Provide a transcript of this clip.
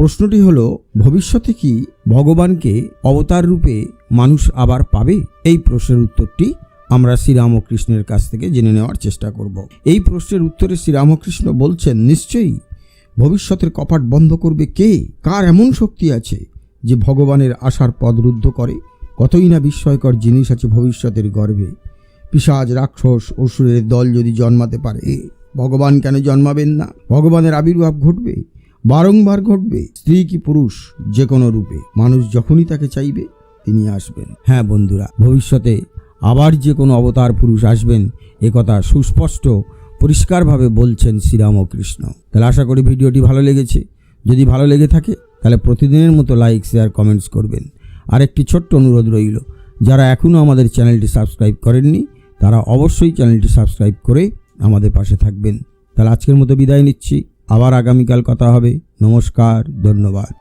প্রশ্নটি হলো, ভবিষ্যতে কি ভগবানকে অবতার রূপে মানুষ আবার পাবে? এই প্রশ্নের উত্তরটি আমরা শ্রীরামকৃষ্ণের কাছ থেকে জেনে নেওয়ার চেষ্টা করব। এই প্রশ্নের উত্তরে শ্রীরামকৃষ্ণ বলছেন, নিশ্চয়ই ভবিষ্যতের কপাট বন্ধ করবে কে? কার এমন শক্তি আছে যে ভগবানের আশার পদ রুদ্ধ করে? কতই না বিস্ময়কর জিনিস আছে ভবিষ্যতের গর্ভে। পিসাজ, রাক্ষস, অসুরের দল যদি জন্মাতে পারে, ভগবান কেন জন্মাবেন না? ভগবানের আবির্ভাব ঘটবে? বারংবার ঘটবে, স্ত্রী কি পুরুষ যে কোনো রূপে। মানুষ যখনই তাকে চাইবে, তিনি আসবেন। হ্যাঁ বন্ধুরা, ভবিষ্যতে আবার যে কোনো অবতার পুরুষ আসবেন একথা সুস্পষ্ট, পরিষ্কারভাবে বলছেন শ্রীরামকৃষ্ণ তাহলে আশা করি ভিডিওটি ভালো লেগেছে। যদি ভালো লেগে থাকে, তাহলে প্রতিদিনের মতো লাইক, শেয়ার, কমেন্টস করবেন। আর একটি ছোট্ট অনুরোধ রইল, যারা এখনও আমাদের চ্যানেলটি সাবস্ক্রাইব করেননি, তারা অবশ্যই চ্যানেলটি সাবস্ক্রাইব করে আমাদের পাশে থাকবেন। তাহলে আজকের মতো বিদায় নিচ্ছি। আবার আগামীকাল কথা হবে। নমস্কার ধন্যবাদ।